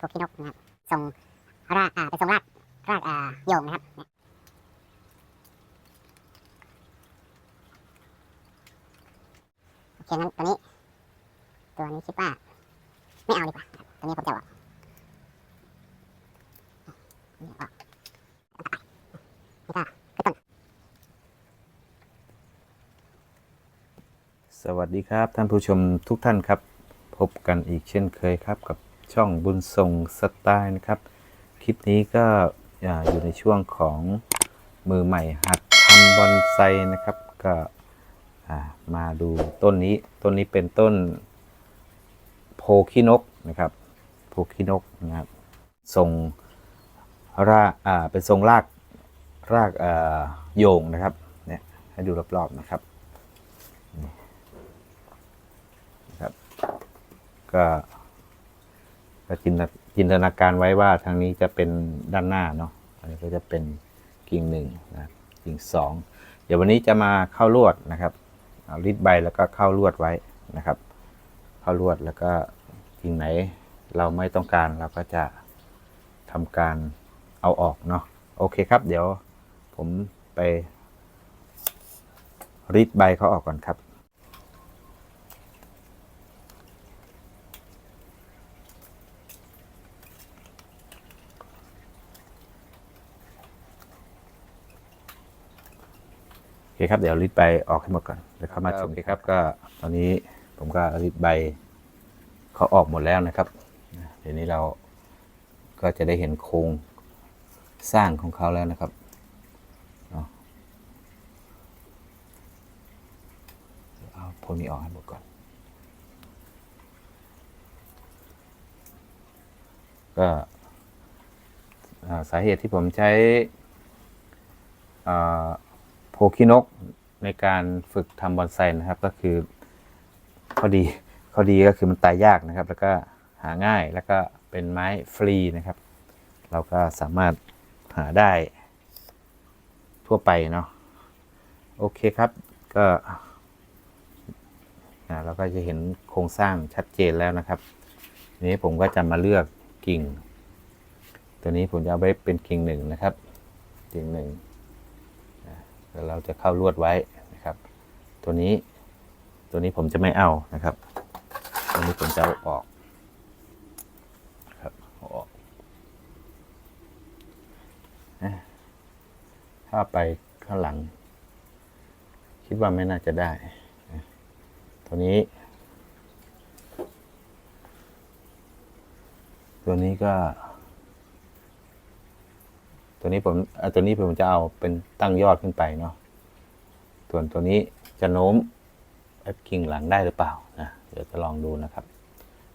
พวกขี้นกนะครับทรงรากอ่าเป็นทรงรากรากอ่าโยงนะครับโอเคงั้นตัวนี้ ตัวนี้คิดว่าไม่เอาดีกว่าตัวนี้ผมจะเอาอกนี่ออกแล้วก็คือต้นสวัสดีครับท่านผู้ชมทุกท่านครับ พบกันอีกเช่นเคยครับกับ ช่องบุญส่งสไตล์นะครับ คลิปนี้ก็อยู่ในช่วงของมือใหม่หัดทำบอนไซนะครับ ก็มาดูต้นนี้ ต้นนี้เป็นต้นโพคินกนะครับโพคินกนะครับทรงรากอ่าเป็นทรงรากรากอ่าโยงนะครับเนี่ยให้ดูรอบๆนะครับก็ ก็จินตจินตนาการไว้ว่าทางนี้จะเป็นด้านหน้าเนาะอันนี้ก็จะเป็นกิ่งหนึ่งนะกิ่งสองเดี๋ยววันนี้จะมาเข้าลวดนะครับเอารีดใบแล้วก็เข้าลวดไว้นะครับ เข้าลวดแล้วก็กิ่งไหนเราไม่ต้องการเราก็จะทำการเอาออกเนาะโอเคครับ เดี๋ยวผมไปรีดใบเขาออกก่อนครับ คครับ เดี๋ยวรีดใบออกให้หมดก่อนเดี๋ยวเข้ามาชมครับ ก็ตอนนี้ผมก็รีดใบเขาออกหมดแล้วนะครับ เดี๋ยวนี้เราก็จะได้เห็นโครงสร้างของเขาแล้วนะครับเนาะเดี๋ยวเอาพวกนี้ออกให้หมดก่อน ก็อ่าสาเหตุที่ผมใช้อ่า โพคินกในการฝึกทำบอนไซนะครับ ก็คือข้อดีข้อดีก็คือมันตายยากนะครับ แล้วก็หาง่ายแล้วก็เป็นไม้ฟรีนะครับ เราก็สามารถหาได้ทั่วไปเนาะโอเคครับก็เราก็จะเห็นโครงสร้างชัดเจนแล้วนะครับนี้ผมก็จะมาเลือกกิ่ง ตัวนี้ผมจะเอาไว้เป็นกิ่งหนึ่งนะครับ กิ่งหนึ่ง แล้วเราจะเข้าลวดไว้นะครับ ตัวนี้ตัวนี้ผมจะไม่เอานะครับ ตัวนี้ผมจะเอาออกครับออกถ้าไปข้างหลัง คิดว่าไม่น่าจะได้ ตัวนี้ ตัวนี้ก็ ตัวนี้ผมตัวนี้ผมจะเอาเป็นตั้งยอดขึ้นไปเนาะส่วนตัวนี้จะโน้มแอปกิ่งหลังได้หรือเปล่านะเดี๋ยวจะลองดูนะครับ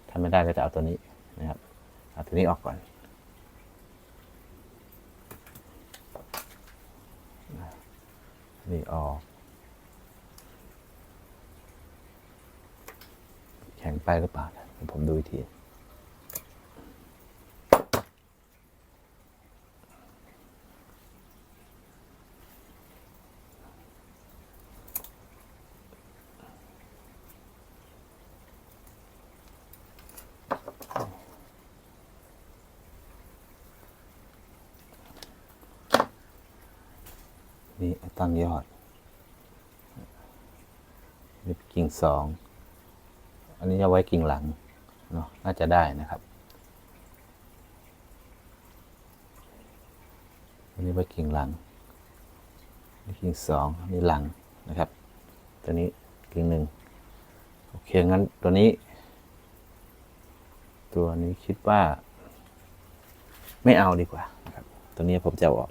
ถ้าไม่ได้ก็จะเอาตัวนี้นะครับเอาตัวนี้ออกก่อนนี่ออก แข็งไปหรือเปล่าผมดูอีกที นี่ตั้งยอด นี่กิ่งสอง อันนี้จะไว้กิ่งหลังเนาะน่าจะได้นะครับ อันนี้ไว้กิ่งหลัง นี่กิ่งสองอันนี้หลังนะครับ ตัวนี้กิ่งหนึ่งโอเค งั้นตัวนี้ ตัวนี้คิดว่า ไม่เอาดีกว่านะครับ ตัวนี้ผมจะออก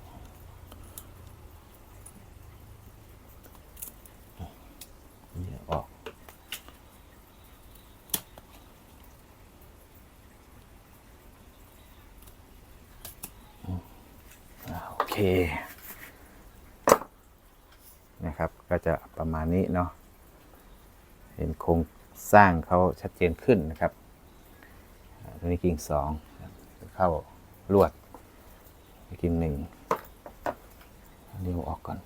นี่ออกอืมอ่าโอ เคนะครับก็จะประมาณนี้เนาะเห็นโครงสร้างเขาชัดเจนขึ้นนะครับตัวนี้กิ่งสองเข้าลวดกิ่งหนึ่งอันนี้เอาออกก่อน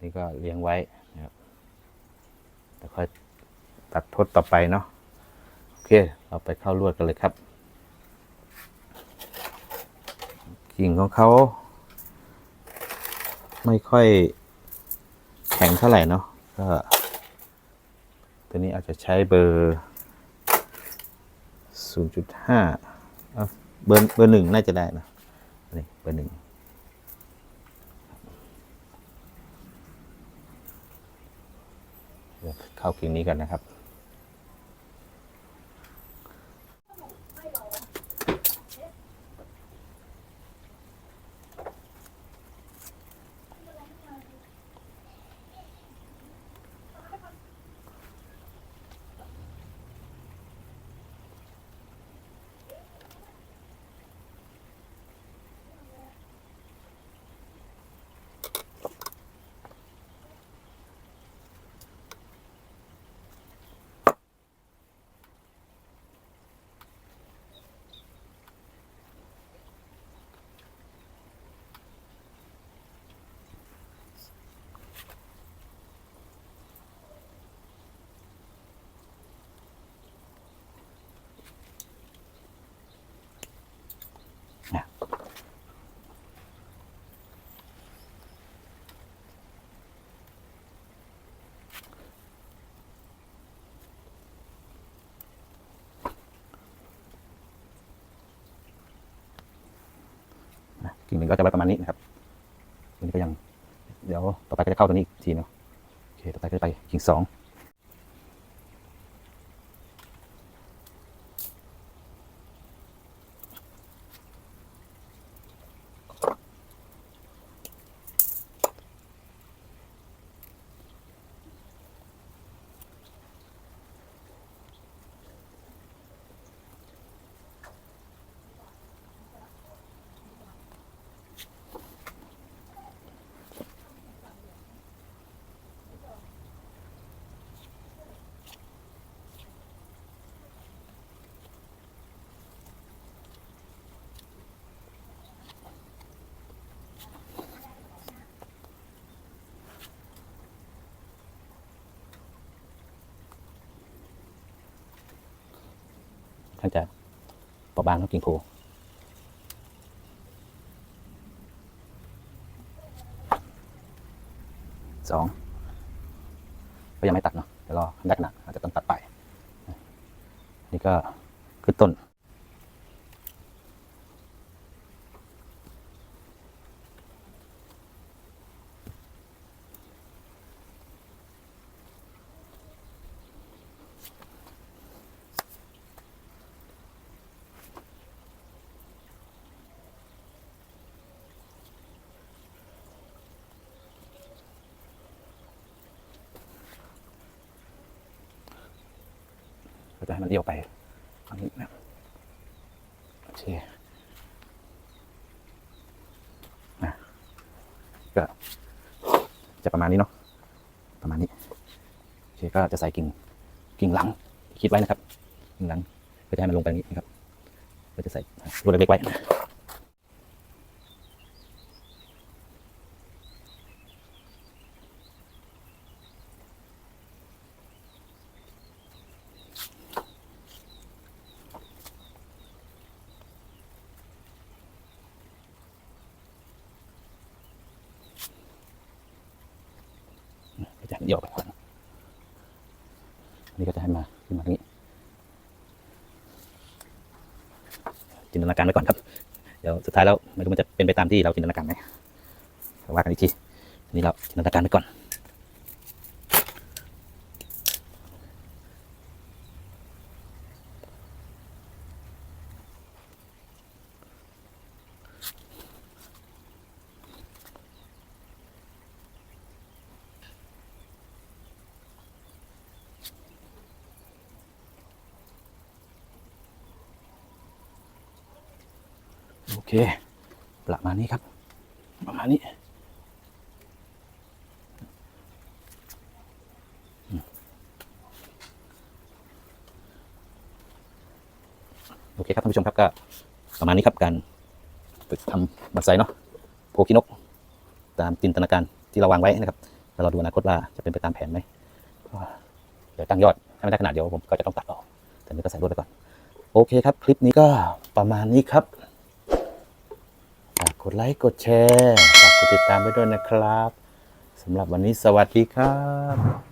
นี่ก็เลี้ยงไว้นะครับแล้วค่อยตัดทดต่อไปเนาะโอเค เราไปเข้าลวดกันเลยครับ กิ่งของเขา ไม่ค่อยแข็งเท่าไหร่เนาะก็ตัวนี้อาจจะใช้เบอร์ 0.5เอาเบอร์เบอร์หนึ่งน่าจะได้นะนี่เบอร์หนึ่งเดี๋ยวเข้ากิ่งนี้กันนะครับ นะ กิ่งหนึ่งก็จะไว้ประมาณนี้นะครับตัวนี้ก็ยัง เดี๋ยวต่อไปก็จะเข้าตัวนี้อีกทีเนาะโอเคต่อไปก็จะไปกิ่งสอง ท่านจะปอบางต้องกิ่งโพสองก็ยังไม่ตัดเนาะเดี๋ยวรอได้ขนาดอาจจะต้องตัดไป นี่ก็คือต้น ก็จะให้มันเอี้ยวไปฝั่งนี้นะโอเคนะก็จะประมาณนี้เนาะประมาณนี้โอเคก็จะใส่กิ่งกิ่งหลังคิดไว้นะครับกิ่งหลังเพื่อจะให้มันลงไปนี้นะครับก็จะใส่รูเล็กๆไว้ก็ จะให้มันเอี้ยวไปข้างหลังอันนี้ก็จะให้มาขึ้นมาตรงนี้จินตนาการไว้ก่อนครับ เดี๋ยวสุดท้ายแล้วไม่รู้มันจะเป็นไปตามที่เราจินตนาการไหมว่ากันอีกทีนนี้เราจินตนาการไว้ก่อน โอเค ประมาณนี้ครับ ประมาณนี้โอเคครับท่านผู้ชมครับก็ประมาณนี้ครับการฝึกทำบันไซเนาะโพคินก ตามจินตนาการที่เราวางไว้นะครับแล้วเราดูอนาคตว่าจะเป็นไปตามแผนไหมเดี๋ยวตั้งยอดให้ไม่ได้ขนาดเดียวผมก็จะต้องตัดออก แต่นี้ก็ใส่รวดไปก่อน โอเคครับ คลิปนี้ก็ประมาณนี้ครับ ฝากกดไลค์กดแชร์ฝากกดติดตามไปด้วยนะครับสำหรับวันนี้สวัสดีครับ